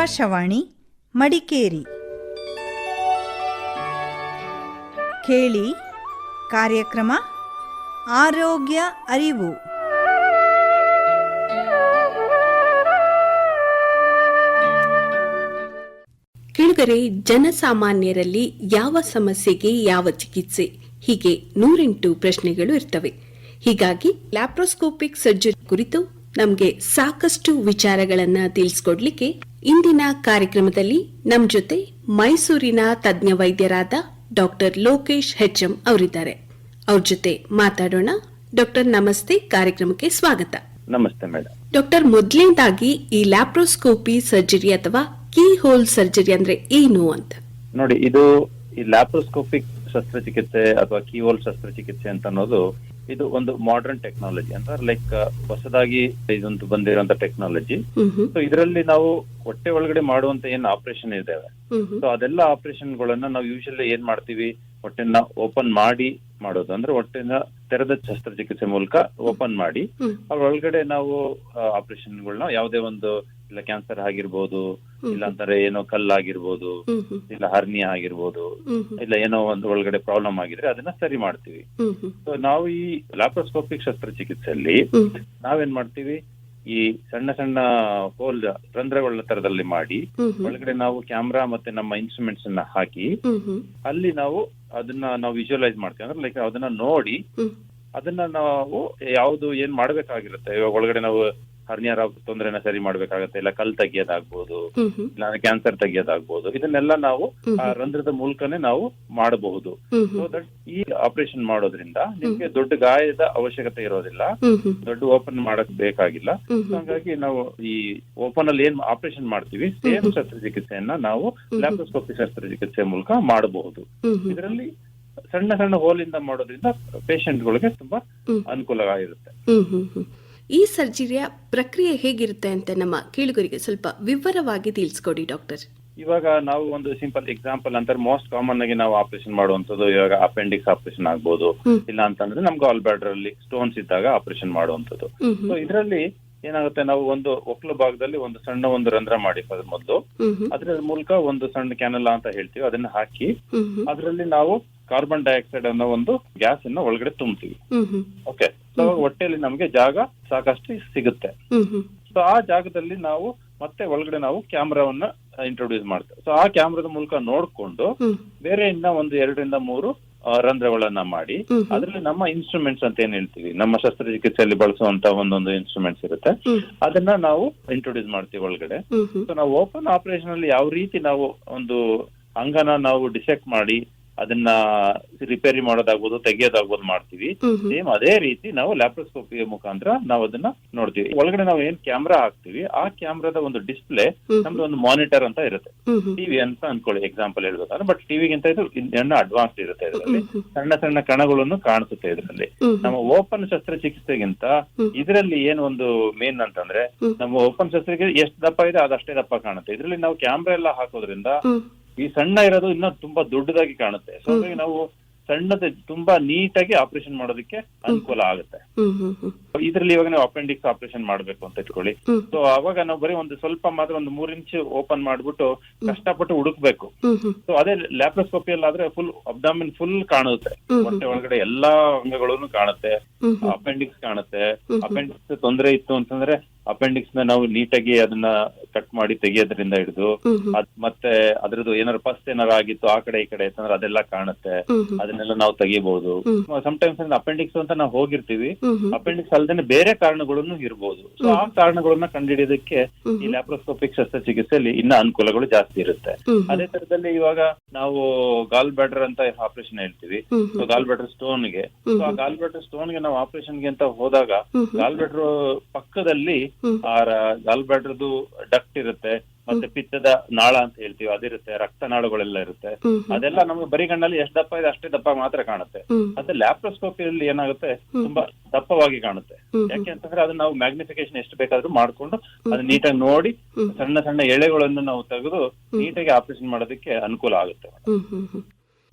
ಆಕಾಶವಾಣಿ, ಮಡಿಕೇರಿ. ಕೇಳಿ ಕಾರ್ಯಕ್ರಮ, ಆರೋಗ್ಯ ಅರಿವು. ಕೆಳಗರೆ, ಜನಸಾಮಾನ್ಯರಲ್ಲಿ ಯಾವ ಸಮಸ್ಯೆಗೆ ಯಾವ ಚಿಕಿತ್ಸೆ? ಹೀಗೆ ನೂರೆಂಟು ಪ್ರಶ್ನೆಗಳು ಇರ್ತವೆ. ಹೀಗಾಗಿ ಲ್ಯಾಪ್ರೋಸ್ಕೋಪಿಕ್ ಸರ್ಜರಿ ಕುರಿತು ನಮಗೆ ಸಾಕಷ್ಟು ವಿಚಾರಗಳನ್ನ ತಿಳಿಸ್ಕೊಡ್ಲಿಕ್ಕೆ ಇಂದಿನ ಕಾರ್ಯಕ್ರಮದಲ್ಲಿ ನಮ್ಮ ಜೊತೆ ಮೈಸೂರಿನ ತಜ್ಞ ವೈದ್ಯರಾದ ಡಾಕ್ಟರ್ ಲೋಕೇಶ್ ಹೆಚ್ಎಂ ಅವರಿದ್ದಾರೆ. ಅವ್ರ ಜೊತೆ ಮಾತಾಡೋಣ. ಡಾಕ್ಟರ್ ನಮಸ್ತೆ ಕಾರ್ಯಕ್ರಮಕ್ಕೆ ಸ್ವಾಗತ. ನಮಸ್ತೆ ಮೇಡಮ್ ಡಾಕ್ಟರ್ ಮೊದಲನೇದಾಗಿ ಈ ಲ್ಯಾಪ್ರೋಸ್ಕೋಪಿ ಸರ್ಜರಿ ಅಥವಾ ಕೀ ಹೋಲ್ ಸರ್ಜರಿ ಅಂದ್ರೆ ಏನು ಅಂತ? ನೋಡಿ ಇದು ಈ ಲ್ಯಾಪ್ರೋಸ್ಕೋಪಿಕ್ ಶಸ್ತ್ರಚಿಕಿತ್ಸೆ ಅಥವಾ ಕೀ ಹೋಲ್ ಶಸ್ತ್ರಚಿಕಿತ್ಸೆ ಅಂತ ಅನ್ನೋದು ಇದು ಒಂದು ಮಾಡರ್ನ್ ಟೆಕ್ನಾಲಜಿ ಅಂತ ಲೈಕ್ ಹೊಸದಾಗಿ ಇದೊಂದು ಬಂದಿರುವಂತ ಟೆಕ್ನಾಲಜಿ ಸೊ ಇದರಲ್ಲಿ ನಾವು ಹೊಟ್ಟೆ ಒಳಗಡೆ ಮಾಡುವಂತ ಏನ್ ಆಪರೇಷನ್ ಇದಾವೆ ಹ್ಮ್ ಸೊ ಅದೆಲ್ಲ ಆಪರೇಷನ್ ಗಳನ್ನ ನಾವು ಯೂಶಲಿ ಏನ್ ಮಾಡ್ತೀವಿ? ಹೊಟ್ಟೆನ ಓಪನ್ ಮಾಡಿ ಮಾಡೋದು. ಅಂದ್ರೆ ಹೊಟ್ಟೆನ ತೆರೆದ ಶಸ್ತ್ರಚಿಕಿತ್ಸೆ ಮೂಲಕ ಓಪನ್ ಮಾಡಿ ಅವ್ರ ಒಳಗಡೆ ನಾವು ಆಪರೇಷನ್ಗಳನ್ನ ಯಾವುದೇ ಒಂದು ಇಲ್ಲ ಕ್ಯಾನ್ಸರ್ ಆಗಿರ್ಬೋದು ಇಲ್ಲ ಅಂತಾರೆ ಏನೋ ಕಲ್ಲಾಗಿರ್ಬೋದು ಇಲ್ಲ ಹರ್ನಿಯ ಆಗಿರ್ಬೋದು ಇಲ್ಲ ಏನೋ ಒಂದು ಒಳಗಡೆ ಪ್ರಾಬ್ಲಮ್ ಆಗಿದ್ರೆ ಅದನ್ನ ಸರಿ ಮಾಡ್ತೀವಿ. ಸೊ ನಾವು ಈ ಲ್ಯಾಪ್ರೋಸ್ಕೋಪಿಕ್ ಶಸ್ತ್ರಚಿಕಿತ್ಸೆಯಲ್ಲಿ ನಾವೇನ್ ಮಾಡ್ತೀವಿ? ಈ ಸಣ್ಣ ಸಣ್ಣ ಹೋಲ್ ರಂಧ್ರಗಳ ತರದಲ್ಲಿ ಮಾಡಿ ಒಳಗಡೆ ನಾವು ಕ್ಯಾಮ್ರಾ ಮತ್ತೆ ನಮ್ಮ ಇನ್ಸ್ಟ್ರೂಮೆಂಟ್ಸ್ ಅನ್ನ ಹಾಕಿ ಅಲ್ಲಿ ನಾವು ಅದನ್ನ ನಾವು ವಿಜುವಲೈಸ್ ಮಾಡ್ತೀವಿ. ಅಂದ್ರೆ ಲೈಕ್ ಅದನ್ನ ನೋಡಿ ಅದನ್ನ ನಾವು ಯಾವ್ದು ಏನ್ ಮಾಡ್ಬೇಕಾಗಿರುತ್ತೆ? ಇವಾಗ ಒಳಗಡೆ ನಾವು ಹರ್ನಿಯರ್ ತೊಂದರೆನ ಸರಿ ಮಾಡ್ಬೇಕಾಗತ್ತೆ ಇಲ್ಲ ಕಲ್ ತೆಗಿಯೋದಾಗ್ಬೋದು ಇಲ್ಲ ಕ್ಯಾನ್ಸರ್ ತೆಗಿಯೋದಾಗ್ಬೋದು ಇದನ್ನೆಲ್ಲ ನಾವು ಆ ರಂಧ್ರದ ಮೂಲಕನೇ ನಾವು ಮಾಡಬಹುದು. ಸೊ ದಟ್ ಈ ಆಪರೇಷನ್ ಮಾಡೋದ್ರಿಂದ ನಿಮ್ಗೆ ದೊಡ್ಡ ಗಾಯದ ಅವಶ್ಯಕತೆ ಇರೋದಿಲ್ಲ. ದೊಡ್ಡ ಓಪನ್ ಮಾಡಕ್ ಬೇಕಾಗಿಲ್ಲ. ಹಂಗಾಗಿ ನಾವು ಈ ಓಪನ್ ಅಲ್ಲಿ ಏನ್ ಆಪರೇಷನ್ ಮಾಡ್ತೀವಿ ಸೇಮ್ ಶಸ್ತ್ರಚಿಕಿತ್ಸೆಯನ್ನ ನಾವು ಲ್ಯಾಪ್ರೋಸ್ಕೋಪಿ ಶಸ್ತ್ರಚಿಕಿತ್ಸೆ ಮೂಲಕ ಮಾಡಬಹುದು. ಇದರಲ್ಲಿ ಸಣ್ಣ ಸಣ್ಣ ಹೋಲಿಂದ ಮಾಡೋದ್ರಿಂದ ಪೇಷಂಟ್ಗಳಿಗೆ ಗಳಿಗೆ ತುಂಬಾ ಹ್ಮ್. ಈ ಸರ್ಜರಿಯ ಪ್ರಕ್ರಿಯೆ ಹೇಗಿರುತ್ತೆ ಅಂತ ನಮ್ಮ ಕೇಳುಗರಿಗೆ ಸ್ವಲ್ಪ ವಿವರವಾಗಿ ತಿಳಿಸ್ಕೊಡಿ ಡಾಕ್ಟರ್. ಇವಾಗ ನಾವು ಒಂದು ಸಿಂಪಲ್ ಎಕ್ಸಾಂಪಲ್ ಅಂತಾರೆ ಮೋಸ್ಟ್ ಕಾಮನ್ ಆಗಿ ನಾವು ಆಪರೇಷನ್ ಮಾಡುವಂತದ್ದು ಇವಾಗ ಅಪೆಂಡಿಕ್ಸ್ ಆಪರೇಷನ್ ಆಗ್ಬೋದು. ಇಲ್ಲ ಅಂತಂದ್ರೆ ನಮ್ಗೆ ಆಲ್ ಬ್ಯಾಡರ್ ಅಲ್ಲಿ ಸ್ಟೋನ್ಸ್ ಇದ್ದಾಗ ಆಪರೇಷನ್ ಮಾಡುವಂತದ್ದು ಸೊ ಇದರಲ್ಲಿ ಏನಾಗುತ್ತೆ ನಾವು ಒಂದು ಒಕ್ಲು ಭಾಗದಲ್ಲಿ ಒಂದು ಸಣ್ಣ ಒಂದು ರಂಧ್ರ ಮಾಡಿ ಮೊದಲು. ಅದ್ರ ಮೂಲಕ ಒಂದು ಸಣ್ಣ ಕ್ಯಾನಲ್ ಅಂತ ಹೇಳ್ತೀವಿ ಅದನ್ನ ಹಾಕಿ ಅದರಲ್ಲಿ ನಾವು ಕಾರ್ಬನ್ ಡೈಆಕ್ಸೈಡ್ ಅನ್ನೋ ಒಂದು ಗ್ಯಾಸ್ ಅನ್ನ ಒಳಗಡೆ ತುಂಬ್ತೀವಿ. ಓಕೆ ಸೊ ಹೊಟ್ಟೆಯಲ್ಲಿ ನಮ್ಗೆ ಜಾಗ ಸಾಕಷ್ಟು ಸಿಗುತ್ತೆ. ಸೊ ಆ ಜಾಗದಲ್ಲಿ ನಾವು ಮತ್ತೆ ಒಳಗಡೆ ನಾವು ಕ್ಯಾಮ್ರಾವನ್ನ ಇಂಟ್ರೊಡ್ಯೂಸ್ ಮಾಡ್ತೇವೆ. ಸೊ ಆ ಕ್ಯಾಮ್ರಾದ ಮೂಲಕ ನೋಡ್ಕೊಂಡು ಬೇರೆ ಇನ್ನ ಒಂದು ಎರಡರಿಂದ ಮೂರು ರಂಧ್ರಗಳನ್ನ ಮಾಡಿ. ಅದರಲ್ಲಿ ನಮ್ಮ ಇನ್ಸ್ಟ್ರೂಮೆಂಟ್ಸ್ ಅಂತ ಏನ್ ಹೇಳ್ತೀವಿ? ನಮ್ಮ ಶಸ್ತ್ರಚಿಕಿತ್ಸೆಯಲ್ಲಿ ಬಳಸುವಂತ ಒಂದೊಂದು ಇನ್ಸ್ಟ್ರೂಮೆಂಟ್ಸ್ ಇರುತ್ತೆ. ಅದನ್ನ ನಾವು ಇಂಟ್ರೊಡ್ಯೂಸ್ ಮಾಡ್ತೀವಿ ಒಳಗಡೆ. ಸೊ ನಾವು ಓಪನ್ ಆಪರೇಷನ್ ಅಲ್ಲಿ ಯಾವ ರೀತಿ ನಾವು ಒಂದು ಅಂಗನ ನಾವು ಡಿಸೆಕ್ಟ್ ಮಾಡಿ ಅದನ್ನ ರಿಪೇರಿ ಮಾಡೋದಾಗ್ಬೋದು ತೆಗೆಯೋದಾಗ್ಬೋದು ಮಾಡ್ತೀವಿ. ಸೇಮ್ ಅದೇ ರೀತಿ ನಾವು ಲ್ಯಾಪ್ರೋಸ್ಕೋಪಿ ಮುಖಾಂತರ ನಾವು ಅದನ್ನ ನೋಡ್ತೀವಿ. ಒಳಗಡೆ ನಾವು ಏನ್ ಕ್ಯಾಮ್ರಾ ಹಾಕ್ತಿವಿ ಆ ಕ್ಯಾಮ್ರಾದ ಒಂದು ಡಿಸ್ಪ್ಲೇ ನಮ್ದು ಒಂದು ಮಾನಿಟರ್ ಅಂತ ಇರುತ್ತೆ. ಟಿವಿ ಅಂತ ಅನ್ಕೊಳ್ಳಿ ಎಕ್ಸಾಂಪಲ್ ಹೇಳ್ಬೇಕಾದ್ರೆ. ಬಟ್ ಟಿವಿಗಿಂತ ಇದು ಇನ್ನೂ ಅಡ್ವಾನ್ಸ್ ಇರುತ್ತೆ ಇದರಲ್ಲಿ. ಸಣ್ಣ ಸಣ್ಣ ಕಣಗಳನ್ನು ಕಾಣಿಸುತ್ತೆ ಇದರಲ್ಲಿ. ನಮ್ಮ ಓಪನ್ ಶಸ್ತ್ರಚಿಕಿತ್ಸೆಗಿಂತ. ಇದರಲ್ಲಿ ಏನ್ ಒಂದು ಮೇನ್ ಅಂತಂದ್ರೆ ನಮ್ಮ ಓಪನ್ ಶಸ್ತ್ರಕ್ಕೆ ಎಷ್ಟು ದಪ್ಪ ಇದೆ ಅದಷ್ಟೇ ದಪ್ಪ ಕಾಣುತ್ತೆ. ಇದರಲ್ಲಿ ನಾವು ಕ್ಯಾಮ್ರಾ ಎಲ್ಲ ಹಾಕೋದ್ರಿಂದ ಈ ಸಣ್ಣ ಇರೋದು ಇನ್ನೂ ತುಂಬಾ ದೊಡ್ಡದಾಗಿ ಕಾಣುತ್ತೆ. ಸೊ ಹಾಗಾಗಿ ನಾವು ಸಣ್ಣದ ತುಂಬಾ ನೀಟಾಗಿ ಆಪರೇಷನ್ ಮಾಡೋದಕ್ಕೆ ಅನುಕೂಲ ಆಗುತ್ತೆ. ಇದ್ರಲ್ಲಿ ಇವಾಗ ನಾವು ಅಪೆಂಡಿಕ್ಸ್ ಆಪರೇಷನ್ ಮಾಡ್ಬೇಕು ಅಂತ ಇಟ್ಕೊಳ್ಳಿ. ಸೊ ಅವಾಗ ನಾವು ಬರೀ ಒಂದು ಸ್ವಲ್ಪ ಮಾತ್ರ ಒಂದು ಮೂರ್ ಇಂಚ್ ಓಪನ್ ಮಾಡ್ಬಿಟ್ಟು ಕಷ್ಟಪಟ್ಟು ಹುಡುಕ್ಬೇಕು. ಸೊ ಅದೇ ಲ್ಯಾಪ್ರೋಸ್ಕೋಪಿಯಲ್ಲಿ ಆದ್ರೆ ಫುಲ್ ಅಬ್ಡಾಮಿನ್ ಫುಲ್ ಕಾಣುತ್ತೆ. ಮತ್ತೆ ಹೊಟ್ಟೆ ಒಳಗಡೆ ಎಲ್ಲಾ ಅಂಗಗಳನ್ನು ಕಾಣುತ್ತೆ. ಅಪೆಂಡಿಕ್ಸ್ ಕಾಣುತ್ತೆ. ಅಪೆಂಡಿಕ್ಸ್ ತೊಂದರೆ ಇತ್ತು ಅಂತಂದ್ರೆ ಅಪೆಂಡಿಕ್ಸ್ನ ನಾವು ನೀಟಾಗಿ ಅದನ್ನ ಕಟ್ ಮಾಡಿ ತೆಗಿಯೋದ್ರಿಂದ ಹಿಡಿದು ಮತ್ತೆ ಅದ್ರದ್ದು ಏನಾರು ಫಸ್ಟ್ ಏನಾರು ಆಗಿತ್ತು ಆ ಕಡೆ ಈ ಕಡೆ ಅಂತಂದ್ರೆ ಅದೆಲ್ಲ ಕಾಣುತ್ತೆ. ಅದನ್ನೆಲ್ಲ ನಾವು ತೆಗಿಬಹುದು. ಸಮಟೈಮ್ಸ್ ಅಪೆಂಡಿಕ್ಸ್ ಅಂತ ನಾವು ಹೋಗಿರ್ತೀವಿ. ಅಪೆಂಡಿಕ್ಸ್ ಅಲ್ಲದೆ ಬೇರೆ ಕಾರಣಗಳನ್ನು ಇರಬಹುದು ಸೊ ಆ ಕಾರಣಗಳನ್ನ ಕಂಡುಹಿಡಿಯೋದಕ್ಕೆ ಈ ಲ್ಯಾಪ್ರೋಸ್ಕೋಪಿಕ್ ಶಸ್ತ್ರಚಿಕಿತ್ಸೆಯಲ್ಲಿ ಇನ್ನ ಅನುಕೂಲಗಳು ಜಾಸ್ತಿ ಇರುತ್ತೆ. ಅದೇ ತರದಲ್ಲಿ ಇವಾಗ ನಾವು ಗಾಲ್ ಬ್ಯಾಡರ್ ಅಂತ ಆಪರೇಷನ್ ಹೇಳ್ತೀವಿ. ಸೊ ಗಾಲ್ ಬ್ಯಾಡರ್ ಸ್ಟೋನ್ಗೆ. ಸೊ ಆ ಗಾಲ್ ಬ್ಯಾಡರ್ ಸ್ಟೋನ್ಗೆ ನಾವು ಆಪರೇಷನ್ಗೆ ಅಂತ ಹೋದಾಗ. ಗಾಲ್ ಬ್ಯಾಡರ್ ಪಕ್ಕದಲ್ಲಿ ಹ್ಮ್. ಆ ಗಾಲ್ ಬ್ಯಾಡರ್ದು ಡಕ್ಟ್ ಇರುತ್ತೆ ಮತ್ತೆ ಪಿತ್ತದ ನಾಳ ಅಂತ ಹೇಳ್ತೀವಿ ಅದಿರುತ್ತೆ ರಕ್ತನಾಳಗಳೆಲ್ಲ ಇರುತ್ತೆ. ಹ್ಮ್ ಹ್ಮ್. ಅದೆಲ್ಲ ನಮ್ಗೆ ಬರಿಗಣ್ಣಲ್ಲಿ ಎಷ್ಟು ದಪ್ಪ ಇದೆ ಅಷ್ಟೇ ದಪ್ಪ ಮಾತ್ರ ಕಾಣುತ್ತೆ. ಮತ್ತೆ ಲ್ಯಾಪ್ರೋಸ್ಕೋಪಿಯಲ್ಲಿ ಏನಾಗುತ್ತೆ ತುಂಬಾ ದಪ್ಪವಾಗಿ ಕಾಣುತ್ತೆ. ಯಾಕೆ ಅಂತಂದ್ರೆ ಅದನ್ನ ನಾವು ಮ್ಯಾಗ್ನಿಫಿಕೇಶನ್ ಎಷ್ಟು ಬೇಕಾದ್ರೂ ಮಾಡ್ಕೊಂಡು ಅದನ್ನ ನೀಟಾಗಿ ನೋಡಿ ಸಣ್ಣ ಸಣ್ಣ ಎಳೆಗಳನ್ನು ನಾವು ತೆಗೆದು ನೀಟಾಗಿ ಆಪರೇಷನ್ ಮಾಡೋದಕ್ಕೆ ಅನುಕೂಲ ಆಗುತ್ತೆ.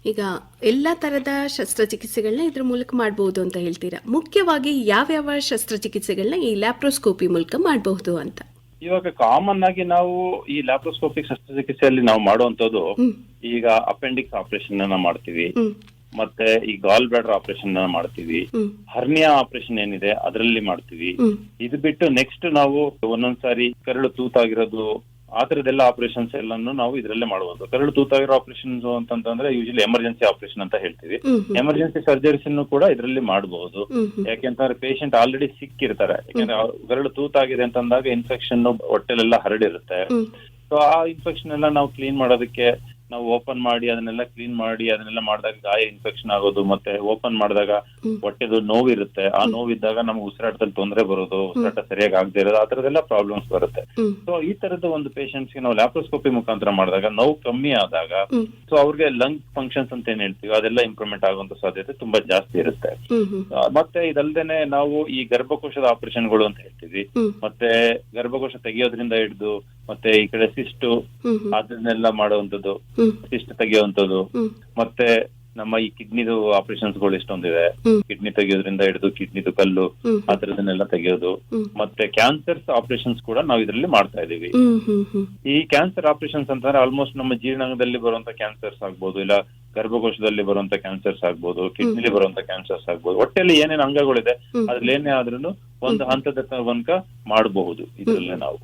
ಈಗ ಎಲ್ಲಾ ತರದ ಶಸ್ತ್ರಚಿಕಿತ್ಸೆಗಳನ್ನ ಇದ್ರ ಮೂಲಕ ಮಾಡಬಹುದು ಅಂತ ಹೇಳ್ತೀರಾ? ಮುಖ್ಯವಾಗಿ ಯಾವ್ಯಾವ ಶಸ್ತ್ರಚಿಕಿತ್ಸೆಗಳನ್ನ ಈ ಲ್ಯಾಪ್ರೋಸ್ಕೋಪಿ ಮೂಲಕ ಮಾಡಬಹುದು ಅಂತ? ಇವಾಗ ಕಾಮನ್ ಆಗಿ ನಾವು ಈ ಲ್ಯಾಪ್ರೋಸ್ಕೋಪಿಕ್ ಶಸ್ತ್ರಚಿಕಿತ್ಸೆಯಲ್ಲಿ ನಾವು ಮಾಡುವಂತದ್ದು ಈಗ ಅಪೆಂಡಿಕ್ಸ್ ಆಪರೇಷನ್ ಅನ್ನ ಮಾಡ್ತೀವಿ. ಮತ್ತೆ ಈ ಗಾಲ್ ಬ್ಲಾಡರ್ ಆಪರೇಷನ್ ಅನ್ನ ಮಾಡ್ತೀವಿ. ಹರ್ನಿಯಾ ಆಪರೇಷನ್ ಏನಿದೆ ಅದರಲ್ಲಿ ಮಾಡ್ತೀವಿ. ಇದು ಬಿಟ್ಟು ನೆಕ್ಸ್ಟ್ ನಾವು ಒಂದೊಂದ್ಸಾರಿ ಕರಳು ತೂತಾಗಿರೋದು ಆ ತರದೆಲ್ಲ ಆಪರೇಷನ್ಸ್ ಎಲ್ಲಾನು ನಾವು ಇದರಲ್ಲೇ ಮಾಡಬಹುದು ಕರಳು ತೂತಾಗಿರೋ ಆಪರೇಷನ್ಸ್ ಅಂತಂದ್ರೆ ಯೂಶಲಿ ಎಮರ್ಜೆನ್ಸಿ ಆಪರೇಷನ್ ಅಂತ ಹೇಳ್ತೀವಿ. ಎಮರ್ಜೆನ್ಸಿ ಸರ್ಜರೀಸ್ ಕೂಡ ಇದರಲ್ಲಿ ಮಾಡಬಹುದು ಯಾಕೆಂತಂದ್ರೆ ಪೇಷಂಟ್ ಆಲ್ರೆಡಿ ಸಿಕ್ಕಿರ್ತಾರೆ. ಯಾಕಂದ್ರೆ ಗರಡು ಕರಳು ತೂತಾಗಿದೆ ಅಂತಂದಾಗ ಇನ್ಫೆಕ್ಷನ್ ಹೊಟ್ಟೆಲೆಲ್ಲ ಹರಡಿರುತ್ತೆ. ಸೊ ಆ ಇನ್ಫೆಕ್ಷನ್ ಎಲ್ಲ ನಾವು ಕ್ಲೀನ್ ಮಾಡೋದಕ್ಕೆ ನಾವು ಓಪನ್ ಮಾಡಿ ಅದನ್ನೆಲ್ಲ ಕ್ಲೀನ್ ಮಾಡಿ ಅದನ್ನೆಲ್ಲ ಮಾಡಿದಾಗ ಗಾಯ ಇನ್ಫೆಕ್ಷನ್ ಆಗೋದು ಮತ್ತೆ ಓಪನ್ ಮಾಡಿದಾಗ. ಹೊಟ್ಟೆದು ನೋವಿರುತ್ತೆ. ಆ ನೋವಿದ್ದಾಗ ನಮ್ಗೆ ಉಸಿರಾಟದಲ್ಲಿ ತೊಂದರೆ ಬರೋದು ಉಸಿರಾಟ ಸರಿಯಾಗಿ ಆಗದೆ ಇರೋದು ಆ ತರದೆಲ್ಲ ಪ್ರಾಬ್ಲಮ್ಸ್ ಬರುತ್ತೆ. ಸೊ ಈ ತರದ ಒಂದು ಪೇಷಂಟ್ಸ್ಗೆ ನಾವು ಲ್ಯಾಪ್ರೋಸ್ಕೋಪಿ ಮುಖಾಂತರ ಮಾಡಿದಾಗ ನೋವು ಕಮ್ಮಿ ಆದಾಗ ಸೊ ಅವ್ರಿಗೆ ಲಂಗ್ ಫಂಕ್ಷನ್ಸ್ ಅಂತ ಏನ್ ಹೇಳ್ತೀವಿ ಅದೆಲ್ಲ ಇಂಪ್ರೂವ್ಮೆಂಟ್ ಆಗುವಂತ ಸಾಧ್ಯತೆ ತುಂಬಾ ಜಾಸ್ತಿ ಇರುತ್ತೆ. ಮತ್ತೆ ಇದಲ್ದೇನೆ ನಾವು ಈ ಗರ್ಭಕೋಶದ ಆಪರೇಷನ್ಗಳು ಅಂತ ಹೇಳ್ತೀವಿ. ಮತ್ತೆ ಗರ್ಭಕೋಶ ತೆಗೆಯೋದ್ರಿಂದ ಹಿಡಿದು ಮತ್ತೆ ಈ ಕಡೆ ಸಿಸ್ಟು ಅದನ್ನೆಲ್ಲ ಮಾಡುವಂತದ್ದು ಸಿಸ್ಟ್ ತೆಗೆಯುವಂತದ್ದು ಮತ್ತೆ ನಮ್ಮ ಈ ಕಿಡ್ನಿದು ಆಪರೇಷನ್ಸ್ಗಳು ಇಷ್ಟೊಂದಿದೆ ಕಿಡ್ನಿ ತೆಗೆಯೋದ್ರಿಂದ ಹಿಡಿದು ಕಿಡ್ನಿದು ಕಲ್ಲು ಅದರದನ್ನೆಲ್ಲ ತೆಗೆಯೋದು. ಮತ್ತೆ ಕ್ಯಾನ್ಸರ್ಸ್ ಆಪರೇಷನ್ಸ್ ಕೂಡ ನಾವು ಇದರಲ್ಲಿ ಮಾಡ್ತಾ ಇದೀವಿ ಈ ಕ್ಯಾನ್ಸರ್ ಆಪರೇಷನ್ಸ್ ಅಂತಂದ್ರೆ ಆಲ್ಮೋಸ್ಟ್ ನಮ್ಮ ಜೀರ್ಣಾಂಗದಲ್ಲಿ ಬರುವಂತ ಕ್ಯಾನ್ಸರ್ಸ್ ಆಗ್ಬೋದು ಇಲ್ಲ ಗರ್ಭಕೋಶದಲ್ಲಿ ಬರುವಂತ ಕ್ಯಾನ್ಸರ್ಸ್ ಆಗ್ಬೋದು ಕಿಡ್ನಿಲಿ ಬರುವಂತ ಕ್ಯಾನ್ಸರ್ಸ್ ಆಗ್ಬೋದು. ಒಟ್ಟೆಲ್ಲಿ ಏನೇನು ಅಂಗಗಳಿದೆ. ಅದ್ರಲ್ಲಿ ಏನೇ ಆದ್ರೂ ಒಂದು ಹಂತದ ತನಕ ಮಾಡಬಹುದು ಇದರಲ್ಲೇ ನಾವು.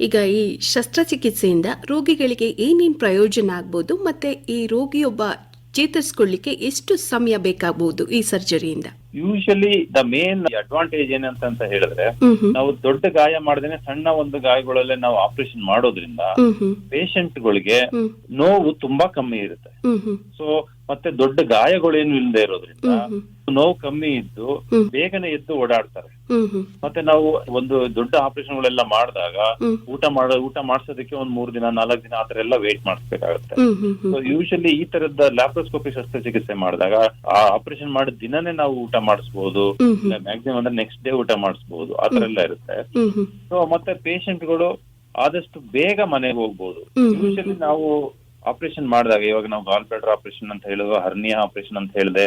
ಈಗ ಈ ಶಸ್ತ್ರಚಿಕಿತ್ಸೆಯಿಂದ ರೋಗಿಗಳಿಗೆ ಏನೇನ್ ಪ್ರಯೋಜನ ಆಗ್ಬೋದು ಮತ್ತೆ ಈ ರೋಗಿಯೊಬ್ಬ ಚೇತರಿಸ್ಕೊಳ್ಳಿಕ್ಕೆ ಎಷ್ಟು ಸಮಯ ಬೇಕಾಗಬಹುದು ಈ ಸರ್ಜರಿಯಿಂದ? ಯೂಶಲಿ ದ ಮೇನ್ ಅಡ್ವಾಂಟೇಜ್ ಏನಂತ ಅಂತ ಹೇಳಿದ್ರೆ ನಾವು ದೊಡ್ಡ ಗಾಯ ಮಾಡದೇನೆ ಸಣ್ಣ ಒಂದು ಗಾಯಗಳಲ್ಲೇ ನಾವು ಆಪರೇಷನ್ ಮಾಡೋದ್ರಿಂದ ಹ್ಮ್ ಹ್ಮ್. ಗಳಿಗೆ ನೋವು ತುಂಬಾ ಕಮ್ಮಿ ಇರುತ್ತೆ. ಸೊ ಮತ್ತೆ ದೊಡ್ಡ ಗಾಯಗಳೇನು ಇಲ್ಲದೆ ಇರೋದ್ರಿಂದ ನೋವು ಕಮ್ಮಿ ಇದ್ದು ಬೇಗನೆ ಎದ್ದು ಓಡಾಡ್ತಾರೆ. ಮತ್ತೆ ನಾವು ಒಂದು ದೊಡ್ಡ ಆಪರೇಷನ್ ಗಳೆಲ್ಲ ಮಾಡಿದಾಗ ಊಟ ಮಾಡೋ ಊಟ ಮಾಡಿಸೋದಕ್ಕೆ ಒಂದ್ ಮೂರ್ ದಿನ ನಾಲ್ಕು ದಿನ ಆತರ ಎಲ್ಲ ವೇಟ್ ಮಾಡಿಸ್ಬೇಕಾಗುತ್ತೆ. ಸೊ ಯೂಶಲಿ ಈ ತರದ ಲ್ಯಾಪ್ರೋಸ್ಕೋಪಿ ಶಸ್ತ್ರಚಿಕಿತ್ಸೆ ಮಾಡಿದಾಗ ಆ ಆಪರೇಷನ್ ಮಾಡಿದ ದಿನನೇ ನಾವು ಊಟ ಮಾಡಿಸಬಹುದು ಮ್ಯಾಕ್ಸಿಮಮ್ ಅಂದ್ರೆ ನೆಕ್ಸ್ಟ್ ಡೇ ಊಟ ಮಾಡಿಸಬಹುದು ಆತರ ಎಲ್ಲ ಇರುತ್ತೆ. ಸೊ ಮತ್ತೆ ಪೇಷಂಟ್ಗಳು ಆದಷ್ಟು ಬೇಗ ಮನೆಗೆ ಹೋಗ್ಬೋದು. ಯೂಶಲಿ ನಾವು ಆಪರೇಷನ್ ಮಾಡಿದಾಗ ಇವಾಗ ನಾವು ಗಾಲ್ ಬ್ಲಾಡರ್ ಆಪರೇಷನ್ ಅಂತ ಹೇಳುವ ಹರ್ನಿಯಾ ಆಪರೇಷನ್ ಅಂತ ಹೇಳಿದೆ.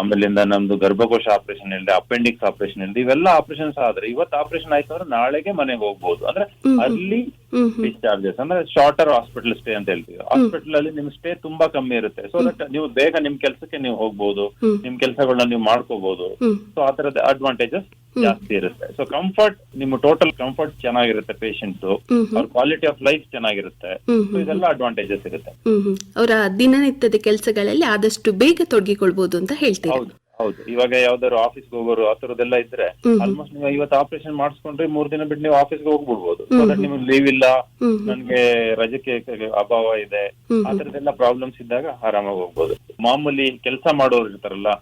ಆಮೇಲಿಂದ ನಮ್ದು ಗರ್ಭಕೋಶ ಆಪರೇಷನ್ ಹೇಳಿದೆ ಅಪೆಂಡಿಕ್ಸ್ ಆಪರೇಷನ್ ಹೇಳಿದೆ ಇವೆಲ್ಲ ಆಪರೇಷನ್ಸ್ ಆದ್ರೆ ಇವತ್ತು ಆಪರೇಷನ್ ಆಯ್ತು ಅಂದ್ರೆ ನಾಳೆಗೆ ಮನೆಗೆ ಹೋಗ್ಬಹುದು ಅಂದ್ರೆ. ಅಲ್ಲಿ ಡಿಸ್ಚಾರ್ಜಸ್ ಅಂದ್ರೆ ಶಾರ್ಟರ್ ಹಾಸ್ಪಿಟಲ್ ಸ್ಟೇ ಅಂತ ಹೇಳ್ತೀವಿ. ಹಾಸ್ಪಿಟಲ್ ಅಲ್ಲಿ ನಿಮ್ ಸ್ಟೇ ತುಂಬಾ ಕಮ್ಮಿ ಇರುತ್ತೆ. ಸೊ ದಟ್ ನೀವು ಬೇಗ ನಿಮ್ ಕೆಲಸಕ್ಕೆ ನೀವು ಹೋಗ್ಬೋದು. ನಿಮ್ ಕೆಲಸಗಳನ್ನ ನೀವು ಮಾಡ್ಕೋಬಹುದು ಸೊ ಆ ತರದ ಅಡ್ವಾಂಟೇಜಸ್ ಜಾಸ್ತಿ ಇರುತ್ತೆ. ಸೊ ಕಂಫರ್ಟ್ ನಿಮ್ಮ ಟೋಟಲ್ ಕಂಫರ್ಟ್ ಚೆನ್ನಾಗಿರುತ್ತೆ ಪೇಷಂಟ್ ಅವ್ರ ಕ್ವಾಲಿಟಿ ಆಫ್ ಲೈಫ್ ಚೆನ್ನಾಗಿರುತ್ತೆ. ಇದೆಲ್ಲ ಅಡ್ವಾಂಟೇಜಸ್ ಇರುತ್ತೆ. ಅವರ ದಿನನಿತ್ಯದ ಕೆಲಸಗಳಲ್ಲಿ ಆದಷ್ಟು ಬೇಗ ತೊಡಗಿಕೊಳ್ಬಹುದು ಅಂತ ಹೇಳ್ತೀರಾ? ಹೌದು. ಇವಾಗ ಯಾವ್ದಾದ್ರು ಆಫೀಸ್ಗೆ ಹೋಗೋರು ಆ ತರದೆಲ್ಲ ಇದ್ರೆ ಆಲ್ಮೋಸ್ಟ್ ನೀವು ಇವತ್ತು ಆಪರೇಷನ್ ಮಾಡಿಸ್ಕೊಂಡ್ರೆ ಮೂರ್ ದಿನ ಬಿಟ್ಟು ನೀವು ಆಫೀಸ್ಗೆ ಹೋಗ್ಬಿಡ್ಬೋದು. ನಿಮ್ಗೆ ಲೀವ್ ಇಲ್ಲ ನನ್ಗೆ ರಜಕ್ಕೆ ಅಭಾವ ಇದೆ. ಆ ತರದೆಲ್ಲ ಪ್ರಾಬ್ಲಮ್ಸ್ ಇದ್ದಾಗ ಆರಾಮಾಗಿ ಹೋಗ್ಬೋದು. ಮಾಮೂಲಿ ಕೆಲಸ ಮಾಡೋರು ಇರ್ತಾರಲ್ಲ